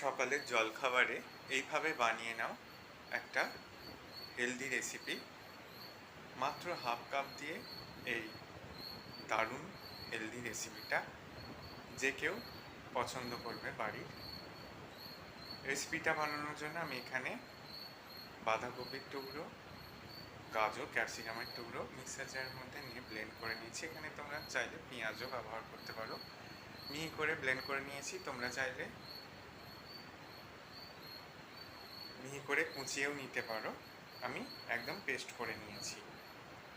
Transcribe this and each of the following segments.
সকালের জলখাবারে এইভাবে বানিয়ে নাও একটা হেলদি রেসিপি মাত্র হাফ কাপ দিয়ে এই দারুণ হেলদি রেসিপিটা যে কেউ পছন্দ করবে বাড়ির। রেসিপিটা বানানোর জন্য আমি এখানে বাঁধাকপির টুকরো, গাজর, ক্যাপসিকামের টুকরো, মিক্সার মধ্যে নিয়ে ব্লেন্ড করে নিয়েছি। এখানে তোমরা চাইলে পেঁয়াজও ব্যবহার করতে পারো। মিহি করে ব্লেন্ড করে নিয়েছি। তোমরা চাইলে মিহি করে কুচিয়েও নিতে পারো। আমি একদম পেস্ট করে নিয়েছি।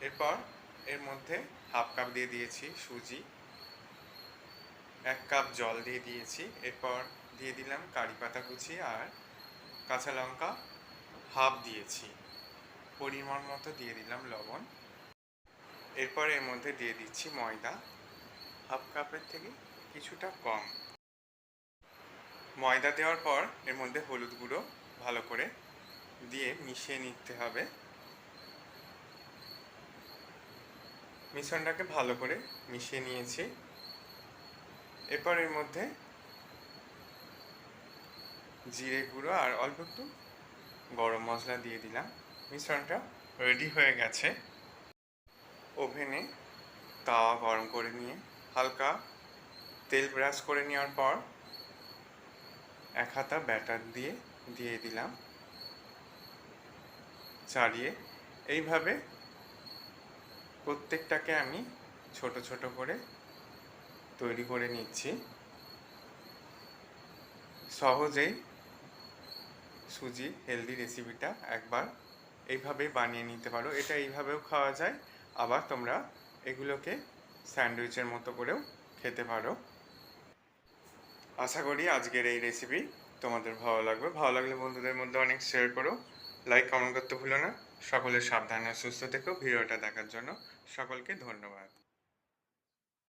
এরপর এর মধ্যে হাফ কাপ দিয়ে দিয়েছি সুজি। এক কাপ জল দিয়ে দিয়েছি। এরপর দিয়ে দিলাম কারি পাতা কুচি আর কাঁচা লঙ্কা হাফ দিয়েছি। পরিমাণ মতো দিয়ে দিলাম লবণ। এরপর এর মধ্যে দিয়ে দিচ্ছি ময়দা। হাফ কাপের থেকে কিছুটা কম। ময়দা দেওয়ার পর এর মধ্যে হলুদ গুঁড়ো ভালো করে দিয়ে মিশিয়ে নিতে হবে। মিশ্রণটাকে ভালো করে মিশিয়ে নিয়েছি। এরপর এর মধ্যে জিরে গুঁড়ো আর অল্প একটু গরম মশলা দিয়ে দিলাম। মিশ্রণটা রেডি হয়ে গেছে। ওভেনে তাওয়া গরম করে নিয়ে, হালকা তেল ব্রাশ করে নেওয়ার পর এক হাতা ব্যাটার দিয়ে দিয়ে দিলাম। চালিয়ে এইভাবে প্রত্যেকটাকে আমি ছোট ছোট করে তৈরি করে নিচ্ছি। সহজেই সুজি হেলদি রেসিপিটা একবার এইভাবে বানিয়ে নিতে পারো। এটা এইভাবেও খাওয়া যায়, আবার তোমরা এগুলোকে স্যান্ডউইচের মতো করেও খেতে পারো। আশা করি আজকের এই রেসিপি তোমাদের ভালো লাগবে। ভালো লাগলে বন্ধুদের মধ্যে অনেক শেয়ার করো। লাইক কমেন্ট করতে ভুলো না। সকলে সাবধানে সুস্থ থেকো। ভিডিওটা দেখার জন্য সকলকে ধন্যবাদ।